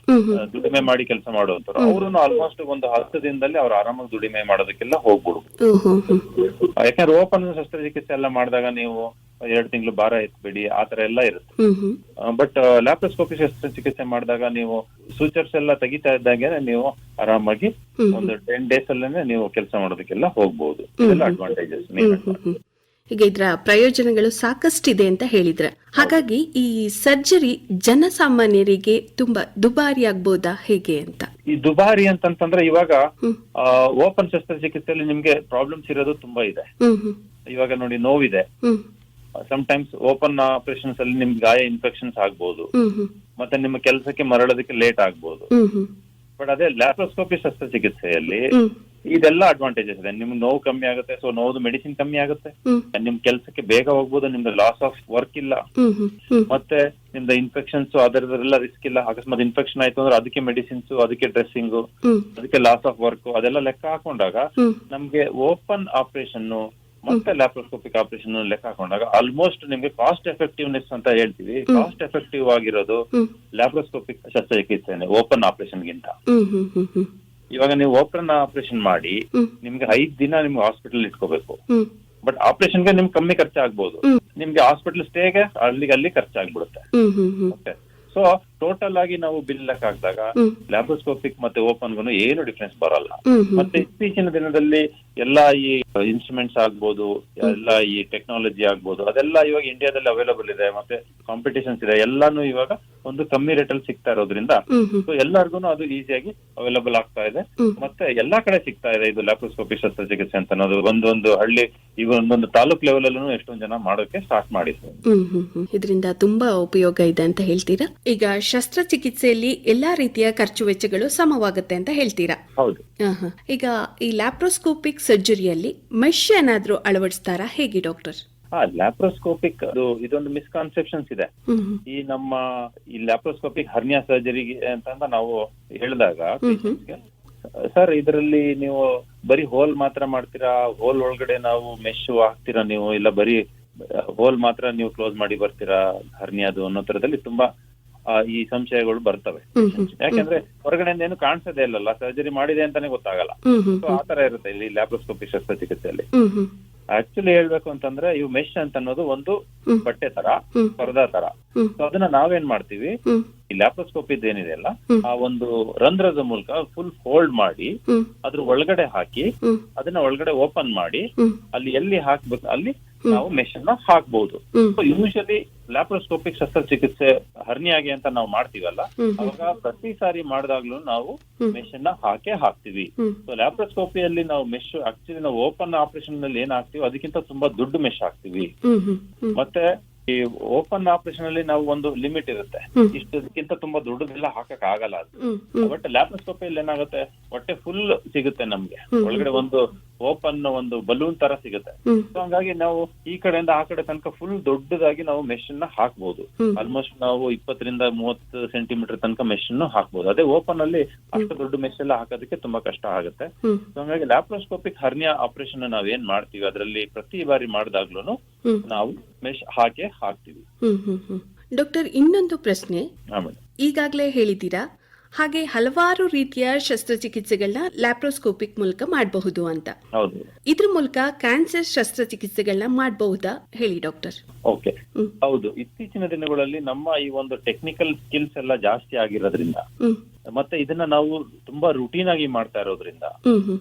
ದುಡಿಮೆ ಮಾಡಿ ಕೆಲಸ ಮಾಡೋರು. ಅವರು ಆಲ್ಮೋಸ್ಟ್ ಒಂದು ಹತ್ತು ದಿನದಲ್ಲಿ ಅವ್ರು ಆರಾಮಾಗಿ ದುಡಿಮೆ ಮಾಡೋದಕ್ಕೆಲ್ಲ ಹೋಗ್ಬಿಡ್ಬೋದು. ಯಾಕಂದ್ರೆ ಓಪನ್ ಶಸ್ತ್ರಚಿಕಿತ್ಸೆ ಎಲ್ಲ ಮಾಡಿದಾಗ ನೀವು ಎರಡು ತಿಂಗಳು ಭಾರ ಎತ್ಬೇಡಿ ಆ ತರ ಎಲ್ಲ ಇರುತ್ತೆ. ಬಟ್ ಲ್ಯಾಪ್ರೋಸ್ಕೋಪಿ ಶಸ್ತ್ರಚಿಕಿತ್ಸೆ ಮಾಡಿದಾಗ ನೀವು ಸೂಚರ್ಸ್ ಎಲ್ಲ ತೆಗಿತಾ ಇದ್ದಾಗೆ ನೀವು ಆರಾಮಾಗಿ ಒಂದು ಟೆನ್ ಡೇಸ್ ಅಲ್ಲೇ ನೀವು ಕೆಲಸ ಮಾಡೋದಕ್ಕೆಲ್ಲ ಹೋಗ್ಬಹುದು ಇದೆಲ್ಲ ಅಡ್ವಾಂಟೇಜಸ್ ಹೀಗೆ ಇದರ ಪ್ರಯೋಜನಗಳು ಸಾಕಷ್ಟಿದೆ ಅಂತ ಹೇಳಿದ್ರೆ ಹಾಗಾಗಿ ಈ ಸರ್ಜರಿ ಜನಸಾಮಾನ್ಯರಿಗೆ ತುಂಬಾ ದುಬಾರಿ ಆಗ್ಬೋದಾ ಹೇಗೆ ಅಂತ? ಈ ದುಬಾರಿ ಅಂತಂತಂದ್ರೆ ಇವಾಗ ಆ ಓಪನ್ ಶಸ್ತ್ರಚಿಕಿತ್ಸೆಯಲ್ಲಿ ನಿಮ್ಗೆ ಪ್ರಾಬ್ಲಮ್ಸ್ ಇರೋದು ತುಂಬಾ ಇದೆ. ಇವಾಗ ನೋಡಿ ನೋವಿದೆ. ಹ್ಮ್ ಟೈಮ್ಸ್ ಓಪನ್ ಆಪರೇಷನ್ಸ್ ಅಲ್ಲಿ ನಿಮ್ಗೆ ಗಾಯ ಇನ್ಫೆಕ್ಷನ್ಸ್ ಹ್ಮ್ ಮತ್ತೆ ನಿಮ್ಮ ಕೆಲಸಕ್ಕೆ ಮರಳೋದಕ್ಕೆ ಲೇಟ್ ಆಗ್ಬೋದು. ಬಟ್ ಅದೇ ಲ್ಯಾಪ್ರೋಸ್ಕೋಪಿ ಶಸ್ತ್ರಚಿಕಿತ್ಸೆಯಲ್ಲಿ ಇದೆಲ್ಲ ಅಡ್ವಾಂಟೇಜಸ್ ಇದೆ. ನಿಮ್ಗೆ ನೋವು ಕಮ್ಮಿ ಆಗುತ್ತೆ ಸೊ ನೋವು ಮೆಡಿಸಿನ್ ಕಮ್ಮಿ ಆಗುತ್ತೆ. ನಿಮ್ ಕೆಲಸಕ್ಕೆ ಬೇಗ ಹೋಗ್ಬೋದು ನಿಮ್ದು ಲಾಸ್ ಆಫ್ ವರ್ಕ್ ಇಲ್ಲ. ಮತ್ತೆ ನಿಮ್ದು ಇನ್ಫೆಕ್ಷನ್ಸ್ ಅದರದೆಲ್ಲ ರಿಸ್ಕ್ ಇಲ್ಲ. ಅಕಸ್ಮಾತ್ ಇನ್ಫೆಕ್ಷನ್ ಆಯ್ತು ಅಂದ್ರೆ ಅದಕ್ಕೆ ಮೆಡಿಸಿನ್ಸ್ ಅದಕ್ಕೆ ಡ್ರೆಸ್ಸಿಂಗ್ ಅದಕ್ಕೆ ಲಾಸ್ ಆಫ್ ವರ್ಕ್ ಅದೆಲ್ಲ ಲೆಕ್ಕ ಹಾಕೊಂಡಾಗ ನಮ್ಗೆ ಓಪನ್ ಆಪರೇಷನ್ ಮತ್ತೆ ಲ್ಯಾಪ್ರೋಸ್ಕೋಪಿಕ್ ಆಪರೇಷನ್ ಲೆಕ್ಕ ಹಾಕೊಂಡಾಗ ಆಲ್ಮೋಸ್ಟ್ ನಿಮ್ಗೆ ಕಾಸ್ಟ್ ಎಫೆಕ್ಟಿವ್ನೆಸ್ ಅಂತ ಹೇಳ್ತೀವಿ. ಕಾಸ್ಟ್ ಎಫೆಕ್ಟಿವ್ ಆಗಿರೋದು ಲ್ಯಾಪ್ರೋಸ್ಕೋಪಿಕ್ ಶಸ್ತ್ರಚಿಕಿತ್ಸೆನೆ ಓಪನ್ ಆಪರೇಷನ್ ಗಿಂತ ಇವಾಗ ನೀವು ಓಪನ್ ಆಪರೇಷನ್ ಮಾಡಿ ನಿಮ್ಗೆ ಐದ್ ದಿನ ನಿಮ್ಗೆ ಹಾಸ್ಪಿಟಲ್ ಇಟ್ಕೋಬೇಕು. ಬಟ್ ಆಪರೇಷನ್ಗೆ ನಿಮ್ಗೆ ಕಮ್ಮಿ ಖರ್ಚಾಗ್ಬೋದು. ನಿಮ್ಗೆ ಹಾಸ್ಪಿಟಲ್ ಸ್ಟೇಗೆ ಅಲ್ಲಿಗೆ ಅಲ್ಲಿ ಖರ್ಚಾಗ್ಬಿಡುತ್ತೆ. ಸೊ ಟೋಟಲ್ ಆಗಿ ನಾವು ಬಿಲ್ ಲೆಕ್ಕ ಹಾಕಿದಾಗ ಲ್ಯಾಬ್ರೋಸ್ಕೋಪಿಕ್ ಮತ್ತೆ ಮತ್ತೆ ಓಪನ್ಗೂ ಏನು ಡಿಫ್ರೆನ್ಸ್ ಬರಲ್ಲ. ಮತ್ತೆ ಇತ್ತೀಚಿನ ದಿನದಲ್ಲಿ ಎಲ್ಲಾ ಈ ಇನ್ಸ್ಟ್ರೂಮೆಂಟ್ಸ್ ಆಗ್ಬೋದು ಎಲ್ಲ ಈ ಟೆಕ್ನಾಲಜಿ ಆಗ್ಬೋದು ಅದೆಲ್ಲ ಇವಾಗ ಇಂಡಿಯಾದಲ್ಲಿ ಅವೈಲಬಲ್ ಇದೆ ಮತ್ತೆ ಕಾಂಪಿಟೇಷನ್ಸ್ ಇದೆ ಎಲ್ಲಾನು ಇವಾಗ ಒಂದು ಕಮ್ಮಿ ರೇಟ್ ಅಲ್ಲಿ ಸಿಗ್ತಾ ಇರೋದ್ರಿಂದ ಸೊ ಎಲ್ಲರಿಗೂ ಅದು ಈಸಿಯಾಗಿ ಅವೈಲಬಲ್ ಆಗ್ತಾ ಇದೆ. ಮತ್ತೆ ಎಲ್ಲಾ ಕಡೆ ಸಿಗ್ತಾ ಇದೆ ಇದು ಲ್ಯಾಪ್ರೋಸ್ಕೋಪಿ ಶಸ್ತ್ರಚಿಕಿತ್ಸೆ ಅಂತ ಅನ್ನೋದು. ಒಂದೊಂದು ಹಳ್ಳಿ ಈಗ ಒಂದೊಂದು ತಾಲೂಕ್ ಲೆವೆಲ್ ಅಲ್ಲೂ ಎಷ್ಟೊಂದು ಜನ ಮಾಡೋಕೆ ಸ್ಟಾರ್ಟ್ ಮಾಡಿದ್ರು. ಇದರಿಂದ ತುಂಬಾ ಉಪಯೋಗ ಇದೆ ಅಂತ ಹೇಳ್ತೀರಾ? ಈಗ ಶಸ್ತ್ರಚಿಕಿತ್ಸೆಯಲ್ಲಿ ಎಲ್ಲಾ ರೀತಿಯ ಖರ್ಚು ವೆಚ್ಚಗಳು ಸಮವಾಗುತ್ತೆ ಅಂತ ಹೇಳ್ತೀರಾ. ಈಗ ಈ ಲ್ಯಾಪ್ರೋಸ್ಕೋಪಿಕ್ ಸರ್ಜರಿಯಲ್ಲಿ ಮೆಶ್ ಏನಾದ್ರೂ ಅಳವಡಿಸ್ತಾರಾ? ಹೇಗೆ ಡಾಕ್ಟರ್? ಹಾ ಲ್ಯಾಪ್ರೋಸ್ಕೋಪಿಕ್ ಅದು ಇದೊಂದು ಮಿಸ್ಕಾನ್ಸೆಪ್ಷನ್ಸ್ ಇದೆ. ಈ ನಮ್ಮ ಈ ಲ್ಯಾಪ್ರೋಸ್ಕೋಪಿಕ್ ಹರ್ನಿಯಾ ಸರ್ಜರಿ ಅಂತ ನಾವು ಹೇಳಿದಾಗ. ಸರ್ ಇದರಲ್ಲಿ ನೀವು ಬರೀ ಹೋಲ್ ಮಾತ್ರ ಮಾಡ್ತೀರಾ? ಹೋಲ್ ಒಳಗಡೆ ನಾವು ಮೆಶ್ ಹಾಕ್ತೀರಾ ನೀವು? ಇಲ್ಲ ಬರೀ ಹೋಲ್ ಮಾತ್ರ ನೀವು ಕ್ಲೋಸ್ ಮಾಡಿ ಬರ್ತೀರಾ? ಹರ್ನಿಯಾದು ಅನ್ನೋ ತರದಲ್ಲಿ ತುಂಬಾ ಈ ಸಂಶಯಗಳು ಬರ್ತವೆ. ಯಾಕಂದ್ರೆ ಹೊರಗಡೆಯಿಂದ ಏನು ಕಾಣಿಸದೇ ಇಲ್ಲಲ್ಲ ಸರ್ಜರಿ ಮಾಡಿದೆ ಅಂತಾನೆ ಗೊತ್ತಾಗಲ್ಲ. ಸೊ ಆ ತರ ಇರುತ್ತೆ ಇಲ್ಲಿ ಲ್ಯಾಪ್ರೋಸ್ಕೋಪಿ ಶಸ್ತ್ರಚಿಕಿತ್ಸೆಯಲ್ಲಿ ಆಕ್ಚುಲಿ ಹೇಳ್ಬೇಕು ಅಂತಂದ್ರೆ ಇವು ಮೆಶ್ ಅಂತ ಅನ್ನೋದು ಒಂದು ಬಟ್ಟೆ ತರ. ಪರದಾ ತರ. ಸೊ ಅದನ್ನ ನಾವೇನ್ ಮಾಡ್ತೀವಿ? ಈ ಲ್ಯಾಪ್ರೋಸ್ಕೋಪಿದ್ ಏನಿದೆ ಅಲ್ಲ ಆ ಒಂದು ರಂಧ್ರದ ಮೂಲಕ ಫುಲ್ ಫೋಲ್ಡ್ ಮಾಡಿ ಅದ್ರ ಒಳಗಡೆ ಹಾಕಿ ಅದನ್ನ ಒಳಗಡೆ ಓಪನ್ ಮಾಡಿ ಅಲ್ಲಿ ಎಲ್ಲಿ ಹಾಕ್ಬೇಕು ಅಲ್ಲಿ ನಾವು ಅನ್ನ ಹಾಕ್ಬಹುದು. ಯೂಶಲಿ ಲ್ಯಾಪ್ರೋಸ್ಕೋಪಿಕ್ ಶಸ್ತ್ರಚಿಕಿತ್ಸೆ ಹರ್ನಿಯಾಗಿ ಅಂತ ನಾವು ಮಾಡ್ತೀವಲ್ಲ. ಅವಾಗ ಪ್ರತಿ ಸಾರಿ ಮಾಡಿದಾಗ್ಲೂ ನಾವು. ಮೆಶ್ ಅನ್ನ ಹಾಕೇ ಹಾಕ್ತಿವಿ. ಸೊ ಲ್ಯಾಪ್ರೋಸ್ಕೋಪಿಯಲ್ಲಿ ನಾವು ಮೆಶ್ ಆಕ್ಚುಲಿ ನಾವು ಓಪನ್ ಆಪರೇಷನ್ನಲ್ಲಿ ಏನ್ ಹಾಕ್ತಿವಿ ಅದಕ್ಕಿಂತ ತುಂಬಾ ದುಡ್ಡು ಮೆಶ್ ಹಾಕ್ತಿವಿ. ಮತ್ತೆ ಈ ಓಪನ್ ಆಪರೇಷನ್ ಅಲ್ಲಿ ನಾವು ಒಂದು ಲಿಮಿಟ್ ಇರುತ್ತೆ. ಇಷ್ಟಕ್ಕಿಂತ ತುಂಬಾ ದೊಡ್ಡದೆಲ್ಲ ಹಾಕಕ್ ಆಗಲ್ಲ ಅದು. ಬಟ್ ಲ್ಯಾಪ್ರೋಸ್ಕೋಪಿಯಲ್ಲಿ ಏನಾಗುತ್ತೆ? ಹೊಟ್ಟೆ ಫುಲ್ ಸಿಗುತ್ತೆ ನಮ್ಗೆ. ಒಳಗಡೆ ಒಂದು ಓಪನ್ ಒಂದು ಬಲೂನ್ ತರ ಸಿಗುತ್ತೆ. ಸೊ ಹಂಗಾಗಿ ನಾವು ಈ ಕಡೆಯಿಂದ ಆ ಕಡೆ ತನಕ ಫುಲ್ ದೊಡ್ಡದಾಗಿ ನಾವು ಮೆಷಿನ್ನ ಹಾಕ್ಬಹುದು ಆಲ್ಮೋಸ್ಟ್ ನಾವು ಇಪ್ಪತ್ತರಿಂದ ಮೂವತ್ತು ಸೆಂಟಿಮೀಟರ್ ತನಕ ಮೆಷಿನ್ ಹಾಕ್ಬಹುದು ಅದೇ ಓಪನ್ ಅಲ್ಲಿ ಅಷ್ಟು ದೊಡ್ಡ ಮೆಷಿನ್ ಎಲ್ಲ ಹಾಕೋದಕ್ಕೆ ತುಂಬಾ ಕಷ್ಟ ಆಗುತ್ತೆ. ಸೊ ಹಂಗಾಗಿ ಲ್ಯಾಪ್ರೋಸ್ಕೋಪಿಕ್ ಹರ್ನಿಯಾ ಆಪರೇಷನ್ ನಾವ್ ಏನ್ ಮಾಡ್ತೀವಿ? ಅದರಲ್ಲಿ ಪ್ರತಿ ಬಾರಿ ಮಾಡಿದಾಗ್ಲೂ ನಾವು ಮೆಶ್ ಹಾಕೇ ಹಾಕ್ತಿವಿ. ಡಾಕ್ಟರ್ ಇನ್ನೊಂದು ಪ್ರಶ್ನೆ. ಈಗಾಗಲೇ ಹೇಳಿದ್ದೀರಾ? ಹಾಗೆ ಹಲವಾರು ರೀತಿಯ ಶಸ್ತ್ರಚಿಕಿತ್ಸೆಗಳನ್ನ ಲ್ಯಾಪ್ರೋಸ್ಕೋಪಿಕ್ ಮೂಲಕ ಮಾಡಬಹುದು ಅಂತ. ಹೌದು. ಇದ್ರ ಮೂಲಕ ಕ್ಯಾನ್ಸರ್ ಶಸ್ತ್ರಚಿಕಿತ್ಸೆಗಳನ್ನ ಮಾಡಬಹುದಾ ಹೇಳಿ ಡಾಕ್ಟರ್. ಓಕೆ. ಹೌದು ಇತ್ತೀಚಿನ ದಿನಗಳಲ್ಲಿ ನಮ್ಮ ಈ ಒಂದು ಟೆಕ್ನಿಕಲ್ ಸ್ಕಿಲ್ಸ್ ಎಲ್ಲ ಜಾಸ್ತಿ ಆಗಿರೋದ್ರಿಂದ ಮತ್ತೆ ಇದನ್ನ ನಾವು ತುಂಬಾ ರುಟೀನ್ ಆಗಿ ಮಾಡ್ತಾ ಇರೋದ್ರಿಂದ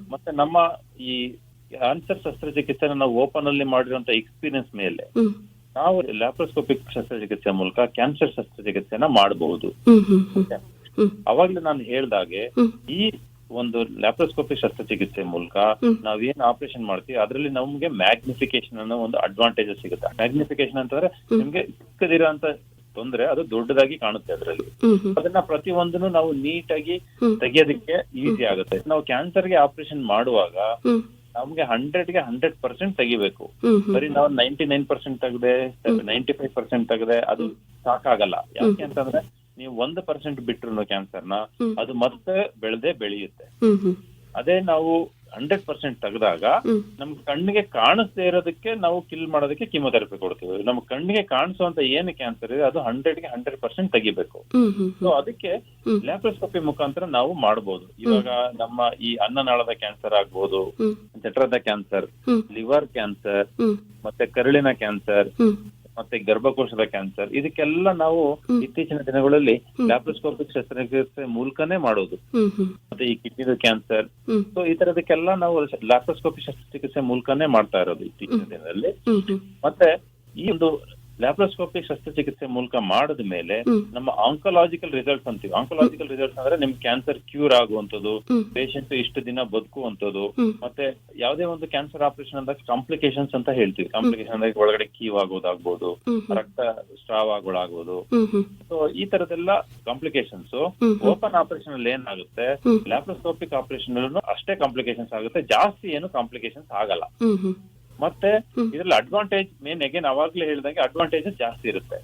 ಮತ್ತೆ ನಮ್ಮ ಈ ಕ್ಯಾನ್ಸರ್ ಶಸ್ತ್ರಚಿಕಿತ್ಸೆನ ನಾವು ಓಪನ್ ಅಲ್ಲಿ ಮಾಡಿರುವಂತ ಎಕ್ಸ್ಪೀರಿಯನ್ಸ್ ಮೇಲೆ ನಾವು ಲ್ಯಾಪ್ರೋಸ್ಕೋಪಿಕ್ ಶಸ್ತ್ರಚಿಕಿತ್ಸೆ ಮೂಲಕ ಕ್ಯಾನ್ಸರ್ ಶಸ್ತ್ರಚಿಕಿತ್ಸೆನ ಮಾಡಬಹುದು. ಅವಾಗ್ಲೇ ನಾನು ಹೇಳ್ದಾಗೆ. ಈ ಒಂದು ಲ್ಯಾಪ್ರೋಸ್ಕೋಪಿ ಶಸ್ತ್ರಚಿಕಿತ್ಸೆ ಮೂಲಕ ನಾವ್ ನಾವೇನ್ ಆಪರೇಷನ್ ಮಾಡ್ತೀವಿ ಅದರಲ್ಲಿ ನಮ್ಗೆ ಮ್ಯಾಗ್ನಿಫಿಕೇಶನ್ ಅನ್ನೋ ಒಂದು ಅಡ್ವಾಂಟೇಜ್ ಸಿಗುತ್ತೆ. ಮ್ಯಾಗ್ನಿಫಿಕೇಶನ್ ಅಂತಂದ್ರೆ ನಿಮ್ಗೆ ಚಿಕ್ಕದಿರೋ ಅಂತ ತೊಂದ್ರೆ ಅದು ದೊಡ್ಡದಾಗಿ ಕಾಣುತ್ತೆ ಅದರಲ್ಲಿ. ಅದನ್ನ ಪ್ರತಿ ಒಂದನ್ನು ನಾವು ನೀಟಾಗಿ ತೆಗೆಯೋದಕ್ಕೆ ತೆಗಿಯೋದಕ್ಕೆ ಈಸಿ ಆಗುತ್ತೆ. ನಾವು ಕ್ಯಾನ್ಸರ್ಗೆ ಆಪರೇಷನ್ ಮಾಡುವಾಗ ನಮ್ಗೆ ಹಂಡ್ರೆಡ್ಗೆ ಹಂಡ್ರೆಡ್ ಪರ್ಸೆಂಟ್ ತೆಗಿಬೇಕು. ಬರೀ ನಾವು ನೈಂಟಿ ನೈನ್ ಪರ್ಸೆಂಟ್ ತೆಗದೆ ನೈಂಟಿ ಫೈವ್ ಪರ್ಸೆಂಟ್ ತೆಗದೆ ಅದು ಸಾಕಾಗಲ್ಲ. ಯಾಕೆ ಅಂತಂದ್ರೆ ನೀವು ಒಂದು ಪರ್ಸೆಂಟ್ ಬಿಟ್ರು ಕ್ಯಾನ್ಸರ್ನ. ಅದು ಮತ್ತೆ ಬೆಳೆದೇ ಬೆಳೆಯುತ್ತೆ. ಅದೇ ನಾವು ಹಂಡ್ರೆಡ್ ಪರ್ಸೆಂಟ್ ತೆಗೆದಾಗ ನಮ್ ಕಣ್ಣಿಗೆ ಕಾಣಿಸದೇ ಇರೋದಕ್ಕೆ ನಾವು ಕಿಲ್ ಮಾಡೋದಕ್ಕೆ ಕಿಮೊಥೆರಪಿ ಕೊಡ್ತೀವಿ. ನಮ್ ಕಣ್ಣಿಗೆ ಕಾಣಿಸುವಂತ ಏನು ಕ್ಯಾನ್ಸರ್ ಇದೆ ಅದು ಹಂಡ್ರೆಡ್ಗೆ ಹಂಡ್ರೆಡ್ ಪರ್ಸೆಂಟ್ ತೆಗಿಬೇಕು. ಸೊ ಅದಕ್ಕೆ. ಲ್ಯಾಪ್ರೋಸ್ಕೋಪಿ ಮುಖಾಂತರ ನಾವು ಮಾಡಬಹುದು ಇವಾಗ ನಮ್ಮ ಈ ಅನ್ನನಾಳದ ಕ್ಯಾನ್ಸರ್ ಆಗ್ಬೋದು ಜಠರದ ಕ್ಯಾನ್ಸರ್ ಲಿವರ್ ಕ್ಯಾನ್ಸರ್ ಮತ್ತೆ ಕರುಳಿನ ಕ್ಯಾನ್ಸರ್ ಮತ್ತೆ ಗರ್ಭಕೋಶದ ಕ್ಯಾನ್ಸರ್ ಇದಕ್ಕೆಲ್ಲ ನಾವು ಇತ್ತೀಚಿನ ದಿನಗಳಲ್ಲಿ ಲ್ಯಾಪ್ರೋಸ್ಕೋಪಿಕ್ ಶಸ್ತ್ರಚಿಕಿತ್ಸೆ ಮೂಲಕನೇ ಮಾಡೋದು. ಮತ್ತೆ ಈ ಕಿಡ್ನಿದ ಕ್ಯಾನ್ಸರ್ ಸೊ ಈ ತರದಕ್ಕೆಲ್ಲ ನಾವು ಲ್ಯಾಪ್ರೋಸ್ಕೋಪಿಕ್ ಶಸ್ತ್ರಚಿಕಿತ್ಸೆ ಮೂಲಕನೇ ಮಾಡ್ತಾ ಇರೋದು ಇತ್ತೀಚಿನ ದಿನದಲ್ಲಿ. ಮತ್ತೆ ಈ ಒಂದು ಲ್ಯಾಪ್ರೋಸ್ಕೋಪಿ ಶಸ್ತ್ರಚಿಕಿತ್ಸೆ ಮೂಲಕ ಮಾಡಿದ ಮೇಲೆ ನಮ್ಮ ಆಂಕೊಲಾಜಿಕಲ್ ರಿಸಲ್ಟ್ಸ್ ಅಂತೀವಿ. ಆಂಕೊಲಾಜಿಕಲ್ ರಿಸಲ್ಟ್ಸ್ ಅಂದ್ರೆ ನಿಮ್ ಕ್ಯಾನ್ಸರ್ ಕ್ಯೂರ್ ಆಗುವಂತದ್ದು. ಪೇಷಂಟ್ ಇಷ್ಟು ದಿನ ಬದುಕುವಂತದ್ದು ಮತ್ತೆ ಯಾವುದೇ ಒಂದು ಕ್ಯಾನ್ಸರ್ ಆಪರೇಷನ್ ಅಂದಾಗ ಕಾಂಪ್ಲಿಕೇಶನ್ಸ್ ಅಂತ ಹೇಳ್ತೀವಿ. ಕಾಂಪ್ಲಿಕೇಶನ್ ಅಂದ್ರೆ ಒಳಗಡೆ ಕೀವ್ ಆಗೋದಾಗ್ಬೋದು. ರಕ್ತ ಸ್ಟ್ರಾವ್ ಹ್ಮ್ ಸೊ ಈ ತರದೆಲ್ಲ ಕಾಂಪ್ಲಿಕೇಶನ್ಸ್ ಓಪನ್ ಆಪರೇಷನ್ ಅಲ್ಲಿ ಏನಾಗುತ್ತೆ. ಲ್ಯಾಪ್ರೋಸ್ಕೋಪಿಕ್ ಆಪರೇಷನ್ ಅಷ್ಟೇ ಕಾಂಪ್ಲಿಕೇಶನ್ಸ್ ಆಗುತ್ತೆ. ಜಾಸ್ತಿ ಏನು ಕಾಂಪ್ಲಿಕೇಶನ್ಸ್ ಆಗಲ್ಲ. ಮತ್ತೆ. ಇದ್ರಲ್ಲಿ ಅಡ್ವಾಂಟೇಜ್ ಮೇನ್ ಅಗೇನ್ ಅವಾಗ್ಲೇ ಹೇಳಿದಂಗೆ ಅಡ್ವಾಂಟೇಜ್ ಜಾಸ್ತಿ ಇರುತ್ತೆ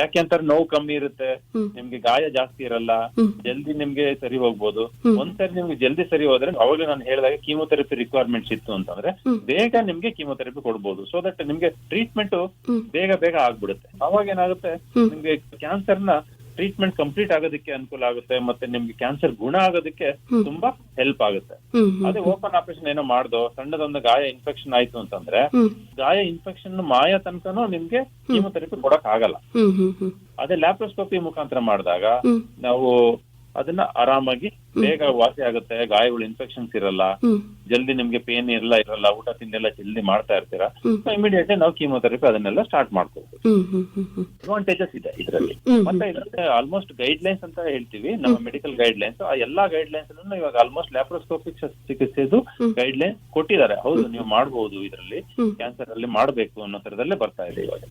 ಯಾಕೆ ಅಂತಾರೆ ನೋವು ಕಮ್ಮಿ ಇರುತ್ತೆ. ನಿಮ್ಗೆ ಗಾಯ ಜಾಸ್ತಿ ಇರಲ್ಲ. ಜಲ್ದಿ ನಿಮ್ಗೆ ಸರಿ ಹೋಗ್ಬೋದು. ಒಂದ್ಸರಿ ನಿಮ್ಗೆ ಜಲ್ದಿ ಸರಿ ಹೋದ್ರೆ ಅವಾಗಲೇ ನಾನು ಹೇಳಿದಾಗ ಕೀಮೋಥೆರಪಿ ರಿಕ್ವೈರ್ಮೆಂಟ್ಸ್ ಇತ್ತು ಅಂತಂದ್ರೆ ಬೇಗ ನಿಮ್ಗೆ ಕೀಮೋಥೆರಪಿ ಕೊಡ್ಬೋದು ಸೊ ದಟ್ ನಿಮ್ಗೆ ಟ್ರೀಟ್ಮೆಂಟ್ ಬೇಗ ಬೇಗ ಆಗ್ಬಿಡುತ್ತೆ ಅವಾಗ ಏನಾಗುತ್ತೆ. ನಿಮ್ಗೆ ಕ್ಯಾನ್ಸರ್ನ ಟ್ರೀಟ್ಮೆಂಟ್ ಕಂಪ್ಲೀಟ್ ಆಗೋದಕ್ಕೆ ಅನುಕೂಲ ಆಗುತ್ತೆ ಮತ್ತೆ ನಿಮ್ಗೆ ಕ್ಯಾನ್ಸರ್ ಗುಣ ಆಗೋದಕ್ಕೆ ತುಂಬಾ ಹೆಲ್ಪ್ ಆಗುತ್ತೆ. ಅದೇ ಓಪನ್ ಆಪರೇಷನ್ ಏನೋ ಮಾಡ್ದೋ ಸಣ್ಣದೊಂದು ಗಾಯ ಇನ್ಫೆಕ್ಷನ್ ಆಯ್ತು ಅಂತಂದ್ರೆ ಗಾಯ ಇನ್ಫೆಕ್ಷನ್ ಮಾಯ ತನಕನೂ ನಿಮ್ಗೆ ಕೀಮೋಥೆರಪಿ ಕೊಡಕ್ ಆಗಲ್ಲ ಅದೇ ಲ್ಯಾಪ್ರೋಸ್ಕೋಪಿ ಮುಖಾಂತರ ಮಾಡಿದಾಗ ನಾವು ಅದನ್ನ ಆರಾಮಾಗಿ ಬೇಗ ವಾಸಿ ಆಗುತ್ತೆ. ಗಾಯಗಳು ಇನ್ಫೆಕ್ಷನ್ಸ್ ಇರಲ್ಲ. ಜಲ್ದಿ ನಿಮ್ಗೆ ಪೇನ್ ಇರಲ್ಲ ಇರಲ್ಲ ಊಟ ತಿಂಡೆಲ್ಲ ಜಲ್ದಿ ಮಾಡ್ತಾ ಇರ್ತೀರಾ? ಇಮಿಡಿಯೇಟ್ಲಿ ಇಮಿಡಿಯೇಟ್ ನಾವು ಕೀಮೋಥೆರಪಿ ಅದನ್ನೆಲ್ಲ ಸ್ಟಾರ್ಟ್ ಮಾಡ್ಕೋಬಹುದು ಅಡ್ವಾಂಟೇಜಸ್ ಇದೆ ಇದರಲ್ಲಿ. ಮತ್ತೆ ಇದಕ್ಕೆ ಆಲ್ಮೋಸ್ಟ್ ಗೈಡ್ ಲೈನ್ಸ್ ಅಂತ ಹೇಳ್ತೀವಿ. ನಮ್ಮ ಮೆಡಿಕಲ್ ಗೈಡ್ ಲೈನ್ಸ್ ಆ ಎಲ್ಲಾ ಗೈಡ್ ಲೈನ್ಸ್ ಅನ್ನು ಇವಾಗ ಆಲ್ಮೋಸ್ಟ್ ಲ್ಯಾಪ್ರೋಸ್ಕೋಪಿಕ್ ಚಿಕಿತ್ಸೆದು. ಗೈಡ್ ಲೈನ್ಸ್ ಕೊಟ್ಟಿದ್ದಾರೆ. ಹೌದು ನೀವು ಮಾಡಬಹುದು ಇದರಲ್ಲಿ. ಕ್ಯಾನ್ಸರ್ ಅಲ್ಲಿ ಮಾಡಬೇಕು ಅನ್ನೋ ತರದಲ್ಲೇ ಬರ್ತಾ ಇದೆ ಇವಾಗ.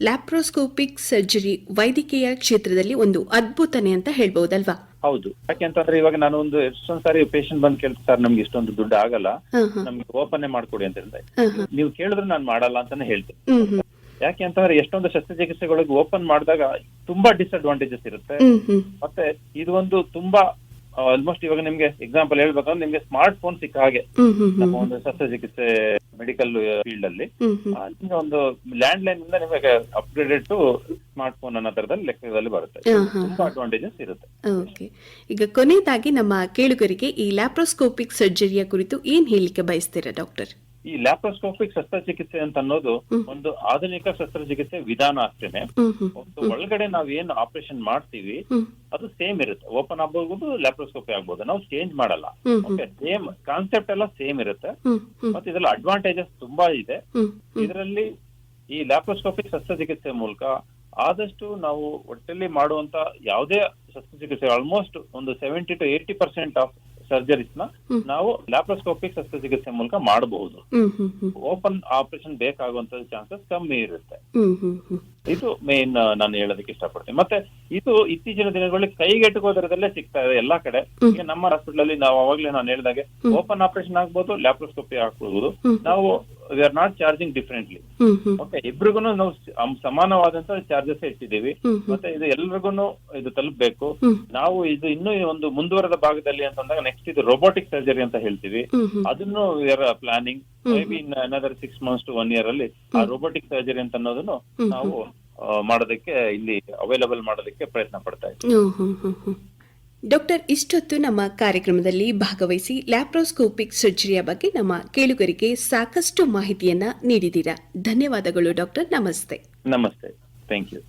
ಲ್ಯಾಪ್ರೋಸ್ಕೋಪಿಕ್ ಸರ್ಜರಿ ವೈದ್ಯಕೀಯ ಕ್ಷೇತ್ರದಲ್ಲಿ ಒಂದು ಅದ್ಭುತನೇ ಅಂತ ಹೇಳ್ಬಹುದಲ್ವಾ ಹೌದು. ಯಾಕೆಂತಂದ್ರೆ ಇವಾಗ ನಾನು ಒಂದು ಎಷ್ಟೊಂದ್ ಸಾರಿ ಪೇಷಂಟ್ ಬಂದ್ ಕೇಳ್ತಾ ಸರ್ ನಮ್ಗೆ ಇಷ್ಟೊಂದು ದುಡ್ಡು ಆಗಲ್ಲ. ನಮ್ಗೆ ಓಪನ್ ಮಾಡ್ಕೊಡಿ ಅಂತ ಹೇಳ್ತಾರೆ ಹಾ ಹಾ ನೀವು ಕೇಳಿದ್ರೆ ನಾನು ಮಾಡಲ್ಲ ಅಂತಾನೆ ಹೇಳ್ತೀನಿ ಯಾಕೆ ಅಂತಂದ್ರೆ ಎಷ್ಟೊಂದು ಶಸ್ತ್ರಚಿಕಿತ್ಸೆಗಳಿಗೆ ಓಪನ್ ಮಾಡಿದಾಗ ತುಂಬಾ ಡಿಸ್ಅಡ್ವಾಂಟೇಜಸ್ ಇರುತ್ತೆ. ಮತ್ತೆ ಇದು ಒಂದು ತುಂಬಾ ಆಲ್ಮೋಸ್ಟ್ ಇವಾಗ ನಿಮ್ಗೆ ಎಕ್ಸಾಂಪಲ್ ಹೇಳ್ಬೇಕಂದ್ರೆ ನಿಮ್ಗೆ ಸ್ಮಾರ್ಟ್ ಫೋನ್ ಸಿಕ್ಕ ಹಾಗೆ. ನಮ್ಮ ಒಂದು ಶಸ್ತ್ರಚಿಕಿತ್ಸೆ ಮೆಡಿಕಲ್ ಫೀಲ್ಡ್ ಅಲ್ಲಿ ಒಂದು ಲ್ಯಾಂಡ್ ಲೈನ್ ಇಂದ ನಿಮಗೆ ಅಪ್ಗ್ರೇಡೆಡ್ ಟು ಸ್ಮಾರ್ಟ್ ಫೋನ್ ಅನ್ನೋ ತರದಲ್ಲಿ ಲೆಕ್ಕದಲ್ಲಿ ಬರುತ್ತೆ. ತುಂಬಾ ಅಡ್ವಾಂಟೇಜಸ್ ಇರುತ್ತೆ. ಓಕೆ ಈಗ ಕೊನೆಯದಾಗಿ ನಮ್ಮ ಕೇಳುಗರಿಗೆ ಈ ಲ್ಯಾಪ್ರೋಸ್ಕೋಪಿಕ್ ಸರ್ಜರಿಯ ಕುರಿತು ಏನ್ ಹೇಳಲಿಕ್ಕೆ ಬಯಸ್ತೀರಾ ಡಾಕ್ಟರ್ ಈ ಲ್ಯಾಪ್ರೋಸ್ಕೋಪಿಕ್ ಶಸ್ತ್ರಚಿಕಿತ್ಸೆ ಅಂತ ಅನ್ನೋದು ಒಂದು ಆಧುನಿಕ ಶಸ್ತ್ರಚಿಕಿತ್ಸೆ ವಿಧಾನ ಅಷ್ಟೇನೆ. ಒಂದು ಒಳಗಡೆ ನಾವ್ ಏನು ಆಪರೇಷನ್ ಮಾಡ್ತೀವಿ ಅದು ಸೇಮ್ ಇರುತ್ತೆ. ಓಪನ್ ಆಗ್ಬಹುದು ಲ್ಯಾಪ್ರೋಸ್ಕೋಪಿ ಆಗ್ಬಹುದು ನಾವು ಚೇಂಜ್ ಮಾಡಲ್ಲ. ಓಕೆ ಸೇಮ್ ಕಾನ್ಸೆಪ್ಟ್ ಎಲ್ಲ ಸೇಮ್ ಇರುತ್ತೆ. ಮತ್ತೆ ಇದ್ರಲ್ಲಿ ಅಡ್ವಾಂಟೇಜಸ್ ತುಂಬಾ ಇದೆ. ಇದರಲ್ಲಿ ಈ ಲ್ಯಾಪ್ರೋಸ್ಕೋಪಿಕ್ ಶಸ್ತ್ರಚಿಕಿತ್ಸೆ ಮೂಲಕ ಆದಷ್ಟು ನಾವು ಒಟ್ಟಲ್ಲಿ ಮಾಡುವಂತ ಯಾವುದೇ ಶಸ್ತ್ರಚಿಕಿತ್ಸೆ ಆಲ್ಮೋಸ್ಟ್ ಒಂದು seventy two eighty percent of ಸರ್ಜರೀಸ್ನ ನಾವು ಲ್ಯಾಪ್ರೋಸ್ಕೋಪಿಕ್ ಶಸ್ತ್ರಚಿಕಿತ್ಸೆ ಮೂಲಕ ಮಾಡಬಹುದು. ಓಪನ್ ಆಪರೇಷನ್ ಬೇಕಾಗುವಂತ ಚಾನ್ಸಸ್ ಕಮ್ಮಿ ಇರುತ್ತೆ. ಇದು ಮೇನ್ ನಾನು ಹೇಳೋದಕ್ಕೆ ಇಷ್ಟಪಡ್ತೀನಿ. ಮತ್ತೆ ಇದು ಇತ್ತೀಚಿನ ದಿನಗಳಲ್ಲಿ ಕೈಗೆಟುಕುವ ದರದಲ್ಲೇ ಸಿಗ್ತಾ ಇದೆ ಎಲ್ಲಾ ಕಡೆ. ಈಗ ನಮ್ಮ ಹಾಸ್ಪಿಟಲ್ ಅಲ್ಲಿ ನಾವು ಅವಾಗಲೇ ನಾನು ಹೇಳಿದಾಗೆ. ಓಪನ್ ಆಪರೇಷನ್ ಆಗ್ಬೋದು ಲ್ಯಾಪ್ರೋಸ್ಕೋಪಿ ಹಾಕ್ಬೋದು. ನಾವು we are not charging differently okay ಇಬ್ರಿಗೂ ನಾವು ಸಮಾನವಾದಂತ ಚಾರ್ಜಸ್ ಇಟ್ಟಿದ್ದೀವಿ ಮತ್ತೆ ಇದು ಎಲ್ರಿಗೂ ಇದು ತಲುಪಬೇಕು. ನಾವು ಇದು ಇನ್ನೂ ಒಂದು ಮುಂದುವರೆದ ಭಾಗದಲ್ಲಿ ಅಂತ ಅಂದಾಗ ನೆಕ್ಸ್ಟ್ ಇದು ರೋಬೋಟಿಕ್ ಸರ್ಜರಿ ಅಂತ ಹೇಳ್ತೀವಿ. ಅದನ್ನು we are planning maybe in another six months to one year ಅಲ್ಲಿ ಆ ರೋಬೋಟಿಕ್ ಸರ್ಜರಿ ಅಂತ ಅನ್ನೋದನ್ನು ನಾವು ಮಾಡೋದಕ್ಕೆ ಇಲ್ಲಿ ಅವೈಲಬಲ್ ಮಾಡೋದಕ್ಕೆ ಪ್ರಯತ್ನ ಪಡ್ತಾ ಇದ್ದೀವಿ ಡಾಕ್ಟರ್ ಇಷ್ಟೊತ್ತು ನಮ್ಮ ಕಾರ್ಯಕ್ರಮದಲ್ಲಿ ಭಾಗವಹಿಸಿ ಲ್ಯಾಪ್ರೋಸ್ಕೋಪಿಕ್ ಸರ್ಜರಿಯ ಬಗ್ಗೆ ನಮ್ಮ ಕೇಳುಗರಿಗೆ ಸಾಕಷ್ಟು ಮಾಹಿತಿಯನ್ನ ನೀಡಿದ್ದೀರಾ. ಧನ್ಯವಾದಗಳು ಡಾಕ್ಟರ್ ನಮಸ್ತೆ. ನಮಸ್ತೆ. ಥ್ಯಾಂಕ್ ಯು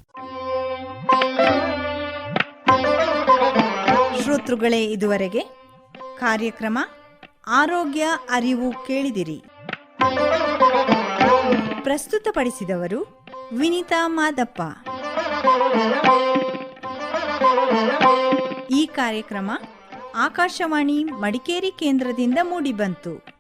ಶ್ರೋತೃಗಳೇ ಇದುವರೆಗೆ ಕಾರ್ಯಕ್ರಮ ಆರೋಗ್ಯ ಅರಿವು ಕೇಳಿದಿರಿ. ಪ್ರಸ್ತುತಪಡಿಸಿದವರು ವಿನಿತಾ ಮಾದಪ್ಪ. ಈ ಕಾರ್ಯಕ್ರಮ ಆಕಾಶವಾಣಿ ಮಡಿಕೇರಿ ಕೇಂದ್ರದಿಂದ ಮೂಡಿಬಂತು.